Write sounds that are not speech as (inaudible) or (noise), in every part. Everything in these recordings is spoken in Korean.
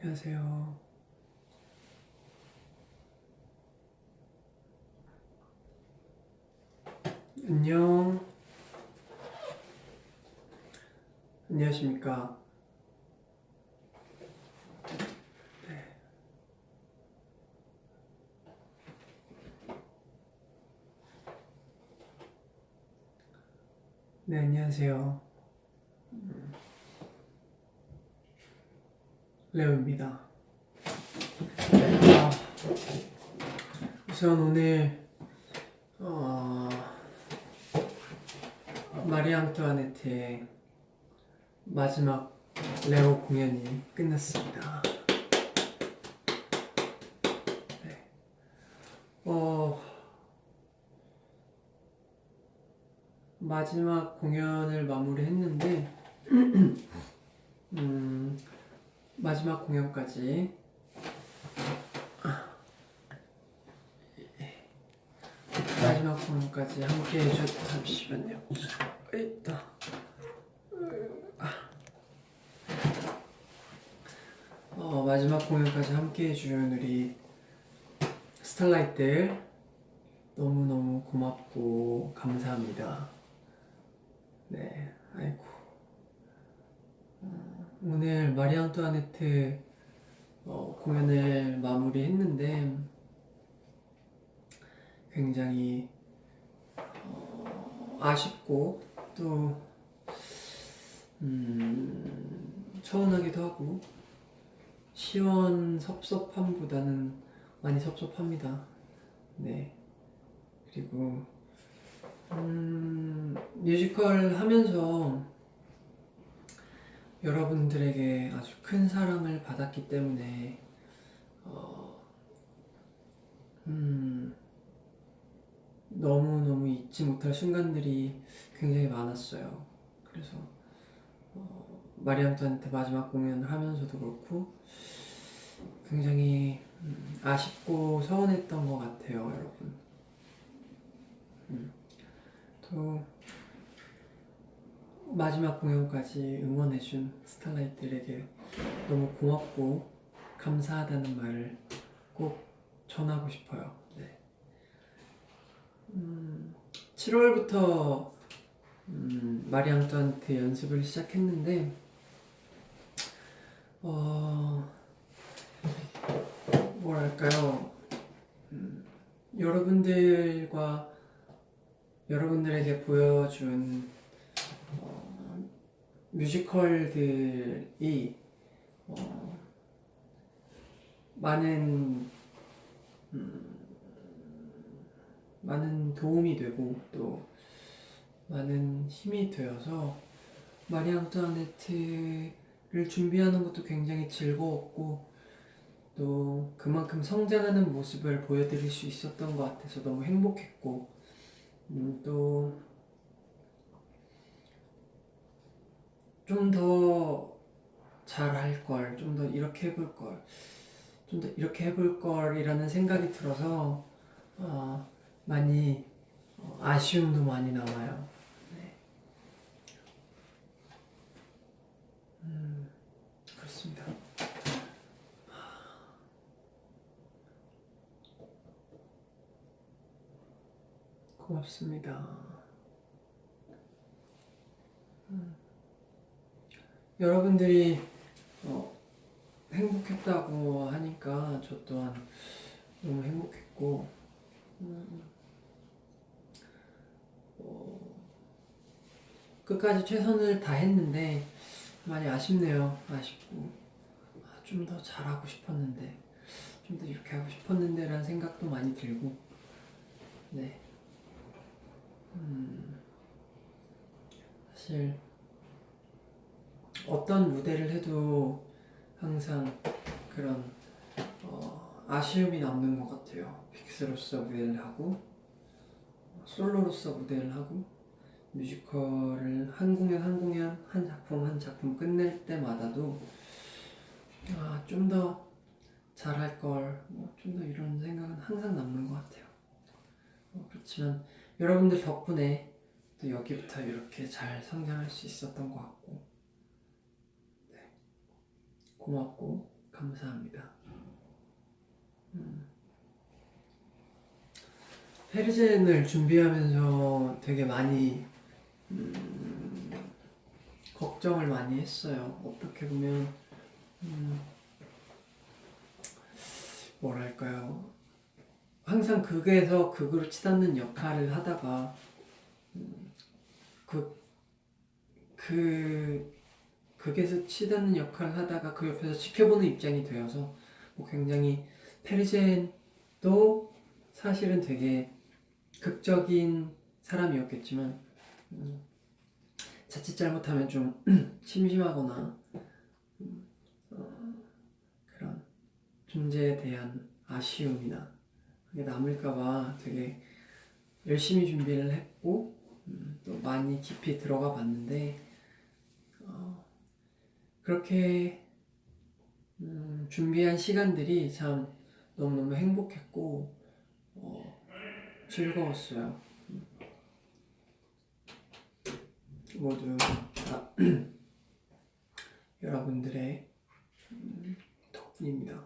안녕하세요. 안녕. 안녕하십니까. 네. 네, 안녕하세요. 레오입니다. 아, 우선 오늘 어, 마리 앙뚜아네트의 마지막 레오 공연이 끝났습니다. 네. 어, 마지막 공연을 마무리했는데 (clears throat) 음, 마지막 공연까지 마지막 공연까지 함께 해줘 잠시만요. 있다. 어, 마지막 공연까지 함께 해준 우리 스타라이트들 너무너무 고맙고 감사합니다. 네, 아이고. 어, 오늘 마리 앙뚜아네트 어, 공연을 마무리했는데 굉장히 어, 아쉽고 또 음, 서운하기도 하고 시원 섭섭함보다는 많이 섭섭합니다. 네. 그리고 음, 뮤지컬 하면서 여러분들에게 아주 큰 사랑을 받았기 때문에 어, 음, 너무너무 잊지 못할 순간들이 굉장히 많았어요. 그래서 어, 마리앙토한테 마지막 공연을 하면서도 그렇고 굉장히 음, 아쉽고 서운했던 것 같아요, 여러분. 음, 또 마지막 공연까지 응원해준 스타라이트들에게 너무 고맙고 감사하다는 말을 꼭 전하고 싶어요. 네. 음, 7월부터 음, 마리앙토한테 연습을 시작했는데 어, 뭐랄까요 음, 여러분들과 여러분들에게 보여준 어, 뮤지컬들이 어, 많은 음, 많은 도움이 되고 또 많은 힘이 되어서 마리 앙투아네트를 준비하는 것도 굉장히 즐거웠고 또 그만큼 성장하는 모습을 보여드릴 수 있었던 것 같아서 너무 행복했고 음, 또 좀 더 잘할 걸, 좀 더 이렇게 해볼 걸, 좀 더 이렇게 해볼 걸이라는 생각이 들어서 어, 많이 어, 아쉬움도 많이 남아요. 네. 음, 그렇습니다. 고맙습니다. 음. 여러분들이 어, 행복했다고 하니까 저 또한 너무 행복했고 음, 어, 끝까지 최선을 다했는데 많이 아쉽네요. 아쉽고 아, 좀더 잘하고 싶었는데 좀 더 이렇게 하고 싶었는데 라는 생각도 많이 들고 네. 음, 사실 어떤 무대를 해도 항상 그런 어, 아쉬움이 남는 것 같아요. 빅스로서 무대를 하고 솔로로서 무대를 하고 뮤지컬을 한 공연 한 공연 한 작품 한 작품 끝낼 때마다도 아, 좀 더 잘할 걸, 뭐 좀 더 이런 생각은 항상 남는 것 같아요. 어, 그렇지만 여러분들 덕분에 또 여기부터 이렇게 잘 성장할 수 있었던 것 같고 네. 고맙고 감사합니다. 음. 페르젠을 준비하면서 되게 많이 음, 걱정을 많이 했어요. 어떻게 보면 음, 뭐랄까요. 항상 극에서 극으로 치닫는 역할을 하다가 음, 그, 그 극에서 치닫는 역할을 하다가 그 옆에서 지켜보는 입장이 되어서 뭐 굉장히 페르젠도 사실은 되게 극적인 사람이었겠지만 음, 자칫 잘못하면 좀 (clears throat) 심심하거나 음, 어, 그런 존재에 대한 아쉬움이나 그게 남을까봐 되게 열심히 준비를 했고 음, 또 많이 깊이 들어가 봤는데 어, 그렇게 음, 준비한 시간들이 참 너무너무 행복했고 어, 즐거웠어요. 음. 모두 다 (clears throat) 여러분들의 음, 덕분입니다.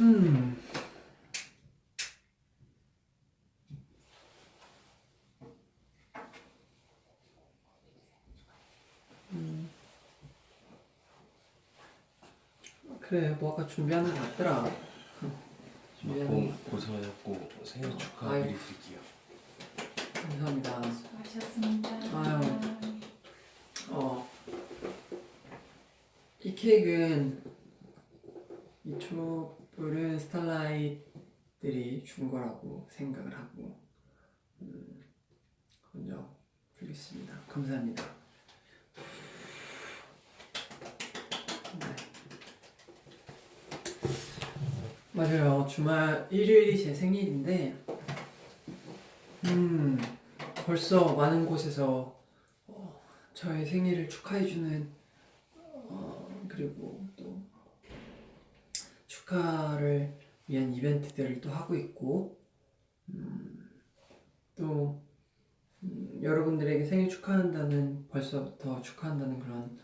음. 음. 그래, 뭐 아까 준비하는 거 같더라. 준비하는 거 같더라. 고생하셨고 생일 축하 아유. 미리 드릴게요. 감사합니다. 수고하셨습니다. 아유. 어, 이 케이크는 이 촛불은 스타라이트들이 준 거라고 생각을 하고 음, 먼저 드리겠습니다. 감사합니다. 맞아요. 주말 일요일이 제 생일인데 음 벌써 많은 곳에서 어, 저의 생일을 축하해주는 어, 그리고 또 축하를 위한 이벤트들을 또 하고 있고 음, 또 음, 여러분들에게 생일 축하한다는 벌써부터 축하한다는 그런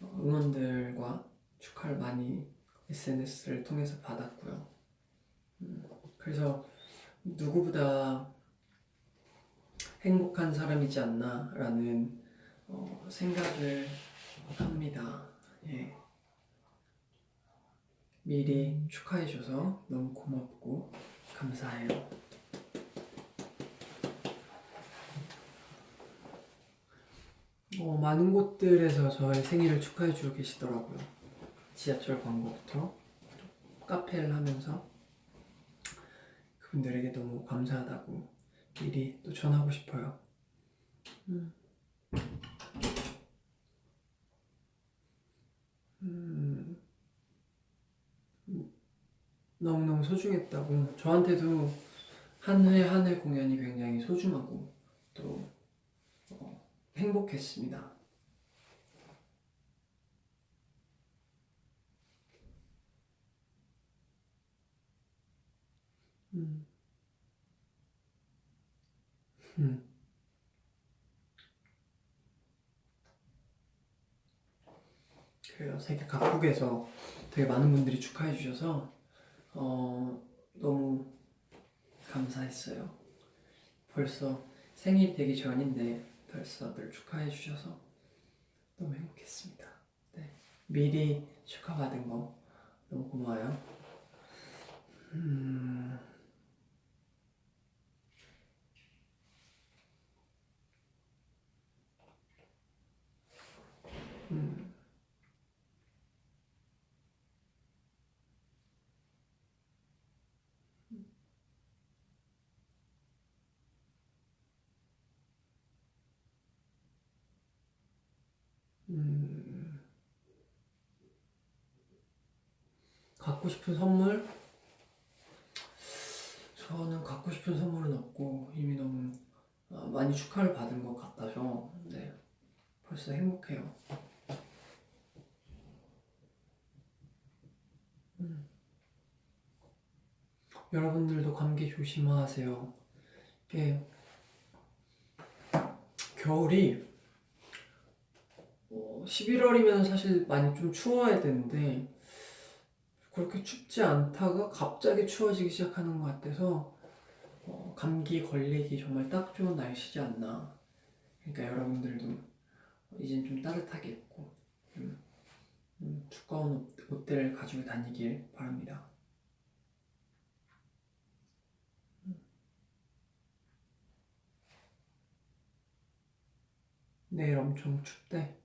어, 응원들과 축하를 많이 SNS를 통해서 받았고요. 음, 그래서 누구보다 행복한 사람이지 않나라는 어, 생각을 합니다. 예. 미리 축하해줘서 너무 고맙고 감사해요. 어, 많은 곳들에서 저의 생일을 축하해주고 계시더라고요. 지하철 광고부터 카페를 하면서 그분들에게 너무 감사하다고 미리 또 전하고 싶어요. 음. 음. 너무너무 소중했다고 저한테도 한 회 한 회 공연이 굉장히 소중하고 또 어, 행복했습니다. 음. 음. 그래요. 세계 각국에서 되게 많은 분들이 축하해 주셔서 어, 너무 감사했어요. 벌써 생일 되기 전인데 벌써들 축하해 주셔서 너무 행복했습니다. 네. 미리 축하받은 거 너무 고마워요. 음. 음. 음. 갖고 싶은 선물? 저는 갖고 싶은 선물은 없고 이미 너무 어, 많이 축하를 받은 것 같아서 네 벌써 행복해요. 음. 여러분들도 감기 조심하세요. 이게 겨울이 어, 11월이면 사실 많이 좀 추워야 되는데 그렇게 춥지 않다가 갑자기 추워지기 시작하는 것 같아서 어, 감기 걸리기 정말 딱 좋은 날씨지 않나. 그러니까 여러분들도 이젠 좀 따뜻하게 입고 좀, 음, 두꺼운 옷, 옷들을 가지고 다니길 바랍니다. 내일 엄청 춥대.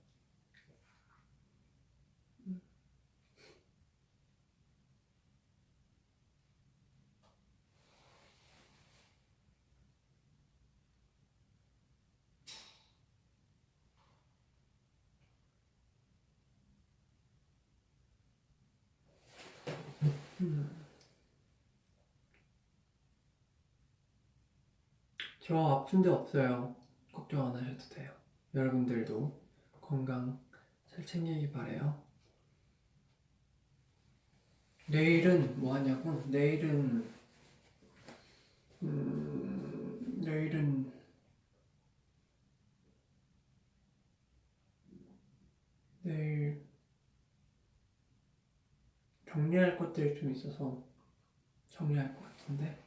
저 아픈 데 없어요. 걱정 안 하셔도 돼요. 여러분들도 건강 잘 챙기기 바래요. 내일은 뭐 하냐고? 내일은 음, 내일은 내일 정리할 것들이 좀 있어서 정리할 것 같은데.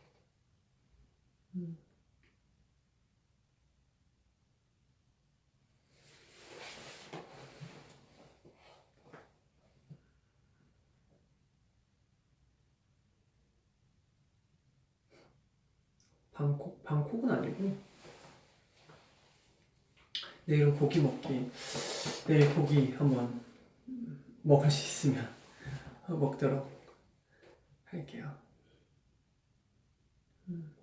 방콕 방콕은 아니고 내일은 고기 먹기 내일 고기 한번 먹을 수 있으면 먹도록 할게요. 음.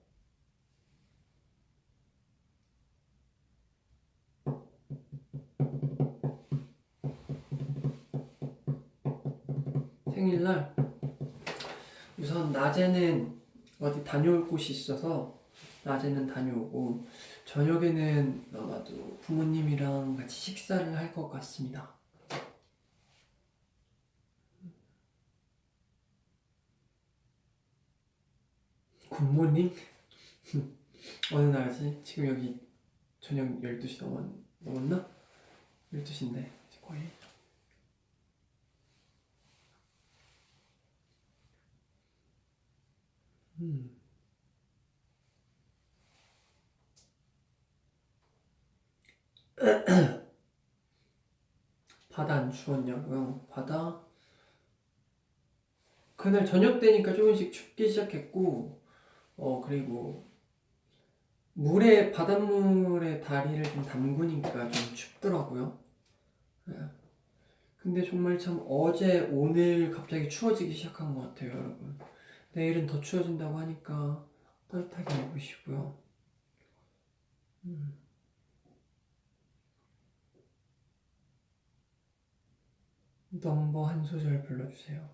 생일날 우선 낮에는 어디 다녀올 곳이 있어서 낮에는 다녀오고 저녁에는 아마도 부모님이랑 같이 식사를 할 것 같습니다. 굿모닝? (laughs) 어느 날이지? 지금 여기 저녁 12시 넘었, 넘었나? 12시인데 거의 음. (clears throat) 바다 안 추웠냐고요? 바다 그날 저녁 되니까 조금씩 춥기 시작했고 어 그리고 물에 바닷물에 다리를 좀 담그니까 좀 춥더라고요. 예. 근데 정말 참 어제 오늘 갑자기 추워지기 시작한 것 같아요, 여러분. 내일은 더 추워진다고 하니까 따뜻하게 입으시고요. 음. 넘버 한 소절 불러주세요.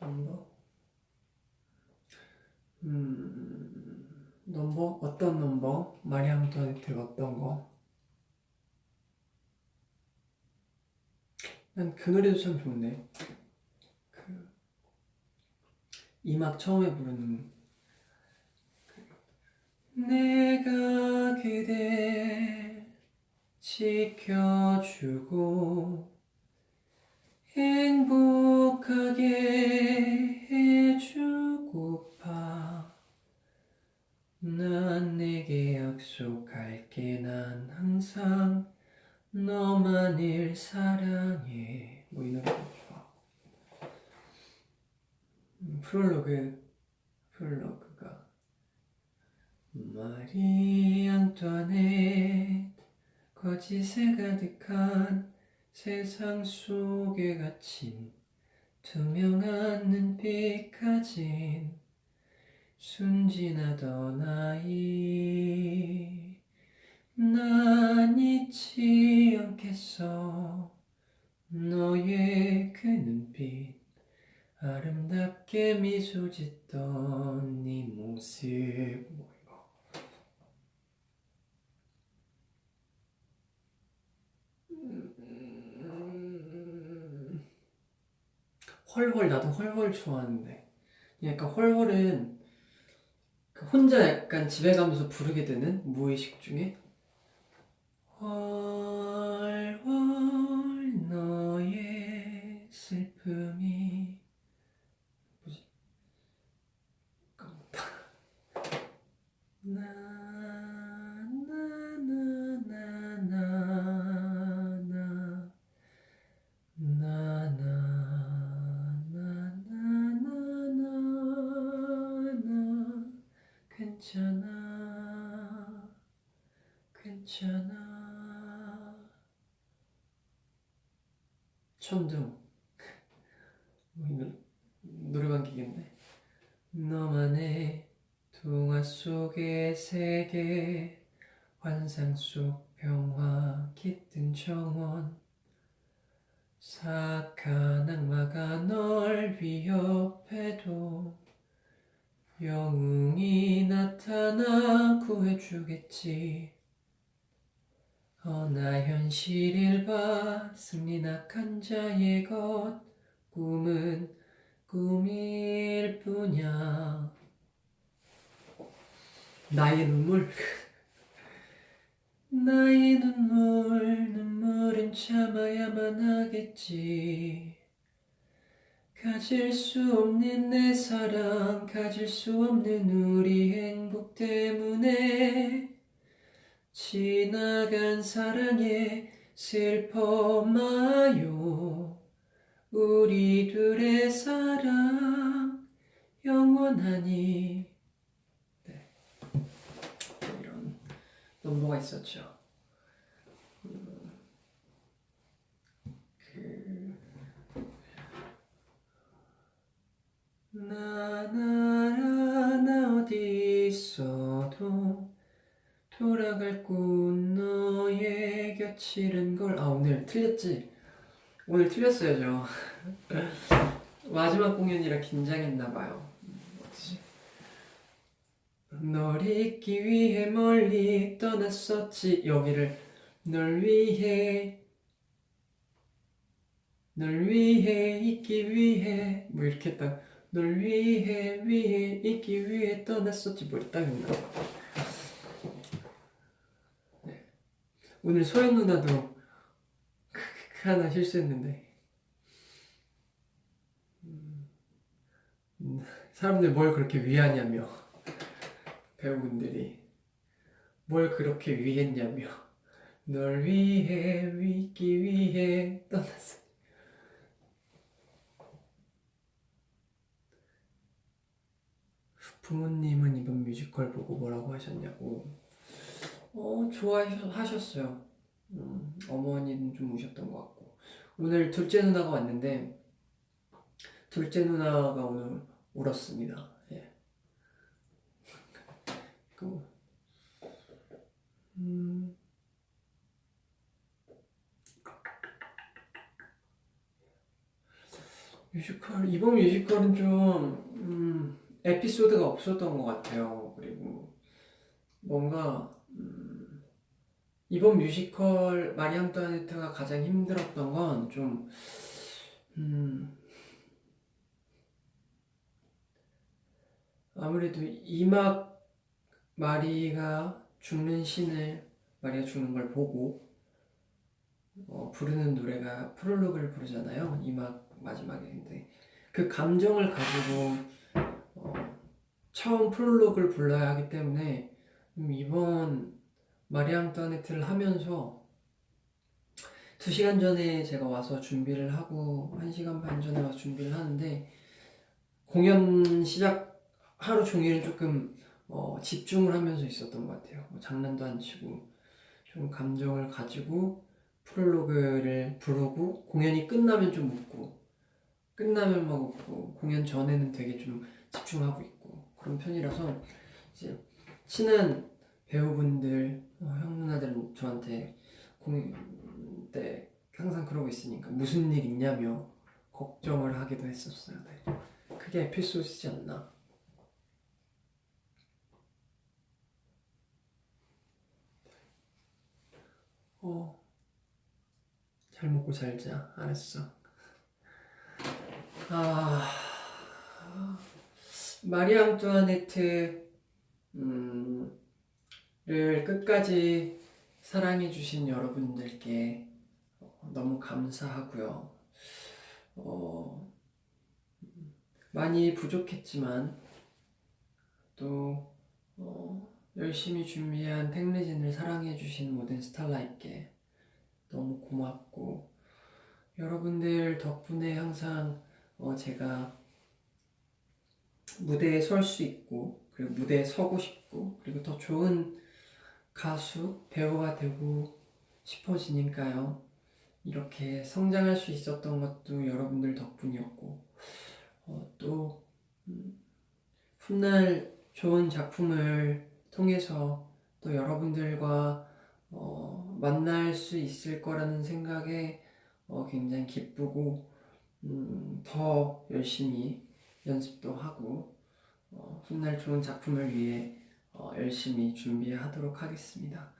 넘버? 음, 넘버? 어떤 넘버? 마리 앙투아네트가 어떤 거? 난 그 노래도 참 좋은데. 그, 이막 처음에 부르는 그, 내가 그대 지켜주고 행복하게 해주고파 난 내게 약속할게. 난 항상 너만을 사랑해. 뭐 이 노래 좋아 음, 프롤로그. 프롤로그가 마리 앙투아네 거짓에 가득한 세상 속에 갇힌 투명한 눈빛 가진 순진하던 아이 난 잊지 않겠어. 너의 그 눈빛 아름답게 미소 짓던 네 모습 뭐 이거 음, 헐헐 좋아하는데. 약간 헐헐은 그 혼자 약간 집에 가면서 부르게 되는 무의식 중에 했잖아. 천둥. 뭐 노래방 기계인데. 너만의 동화 속의 세계. 환상 속 평화 깃든 정원. 사악한 악마가 널 위협해도 영웅이 나타나 구해주겠지 허나 봐 승리 낙한 자의 것 꿈은 꿈일 뿐이야. 나의 눈물. (laughs) 나의 눈물 눈물은 참아야만 하겠지. 가질 수 없는 내 사랑 가질 수 없는 우리 행복 때문에 지나간 사랑에 슬퍼 마요. 우리 둘의 사랑 영원하니. 네. 이런 넘버가 있었죠. 음, 그 나나라 나 어디 있어도 돌아갈 곳 너의 곁이른 걸아 오늘 틀렸지? 오늘 틀렸어요 저 (laughs) 마지막 공연이라 긴장했나봐요? 널 잊기 위해 멀리 떠났었지. 여기를 널 위해 널 위해 잊기 위해 뭐 이렇게 딱. 널 위해 위해 잊기 위해 떠났었지. 뭐 이랬다 했나 네. 오늘 소연 누나도 하나 실수했는데. 음, 음, 사람들 뭘 그렇게 위하냐며. 배우분들이. 뭘 그렇게 위했냐며. 널 위해 위기 위해 떠났어. 부모님은 이번 뮤지컬 보고 뭐라고 하셨냐고 어 좋아하셨어요 음, 어머니는 좀 우셨던 것 같고 오늘 둘째 누나가 왔는데 둘째 누나가 오늘 울었습니다 예. 그, 음, 뮤지컬 이번 뮤지컬은 좀 음, 에피소드가 없었던 것 같아요. 그리고 뭔가 음, 이번 뮤지컬 마리 앙뚜아네트가 가장 힘들었던 건좀 음, 아무래도 이막 마리가 죽는 신을 마리가 죽는 걸 보고 어, 부르는 노래가 프롤로그를 부르잖아요. 이막 마지막에 근데 그 감정을 가지고 어, 처음 프롤로그를 불러야 하기 때문에 음, 이번 마리 앙뚜아네트를 하면서 두 시간 전에 제가 와서 준비를 하고 한 시간 반 전에 와서 준비를 하는데 공연 시작 하루 종일은 조금 어, 집중을 하면서 있었던 것 같아요. 뭐 장난도 안 치고 좀 감정을 가지고 프롤로그를 부르고 공연이 끝나면 좀 웃고 끝나면 막 웃고 공연 전에는 되게 좀 집중하고 있고 그런 편이라서 이제 친한 배우분들 어, 형 누나들은 저한테 공연 때 항상 그러고 있으니까 무슨 일 있냐며 걱정을 하기도 했었어요. 네. 그게 에피소드지 않나? 어, 잘 먹고 잘 자. 알았어. 아, 마리 앙뚜아네트 음, 를 끝까지 사랑해 주신 여러분들께 어, 너무 감사하고요. 어, 많이 부족했지만 또 어, 열심히 준비한 탱리진을 사랑해 주신 모든 스타라이트께 너무 고맙고 여러분들 덕분에 항상 어, 제가 무대에 설 수 있고 그리고 무대에 서고 싶고 그리고 더 좋은 가수, 배우가 되고 싶어지니까요. 이렇게 성장할 수 있었던 것도 여러분들 덕분이었고, 어, 또, 음, 훗날 좋은 작품을 통해서 또 여러분들과 어, 만날 수 있을 거라는 생각에 어, 굉장히 기쁘고, 음, 더 열심히 연습도 하고, 어, 훗날 좋은 작품을 위해 어, 열심히 준비하도록 하겠습니다.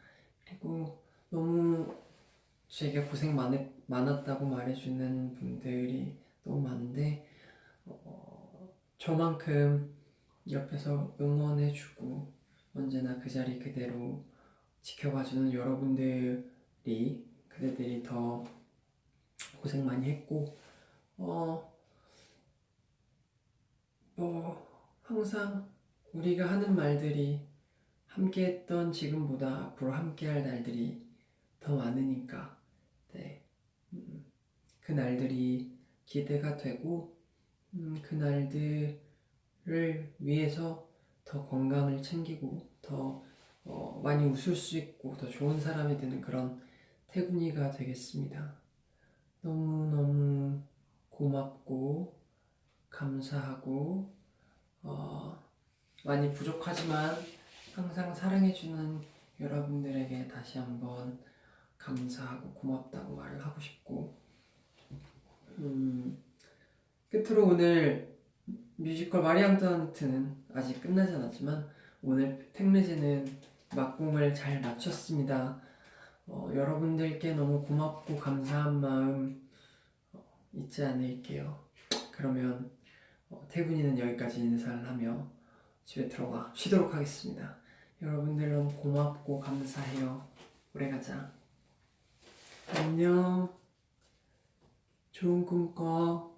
그리고 너무 제게 고생 많, 많았다고 말해주는 분들이 너무 많은데 어, 저만큼 옆에서 응원해주고 언제나 그 자리 그대로 지켜봐주는 여러분들이 그대들이 더 고생 많이 했고 어, 뭐 항상 우리가 하는 말들이 함께했던 지금보다 앞으로 함께할 날들이 더 많으니까 네. 음, 그 날들이 기대가 되고 음, 그 날들을 위해서 더 건강을 챙기고 더 어, 많이 웃을 수 있고 더 좋은 사람이 되는 그런 태군이가 되겠습니다. 너무너무 고맙고 감사하고 어, 많이 부족하지만 항상 사랑해주는 여러분들에게 다시 한번 감사하고 고맙다고 말을 하고 싶고 음, 끝으로 오늘 뮤지컬 마리 앙뚜아네트는 아직 끝나지 않았지만 오늘 탱레제는 막공을 잘 마쳤습니다. 어, 여러분들께 너무 고맙고 감사한 마음 어, 잊지 않을게요. 그러면 어, 태군이는 여기까지 인사를 하며 집에 들어가 쉬도록 하겠습니다. 여러분들 너무 고맙고 감사해요. 오래 가자. 안녕. 좋은 꿈 꿔.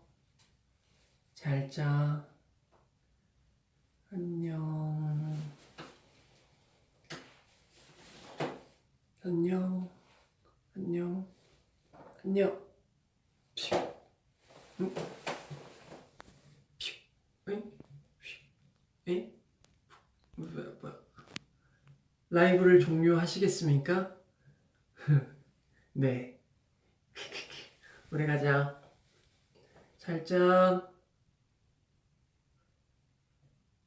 잘 자. 안녕. 안녕. 안녕. 안녕. 퓨. 응? 퓨. 응? 퓨. 응? 뭐야, 뭐야. 라이브를 종료하시겠습니까? (laughs) 네. (laughs) 오래 가자. 잘 자.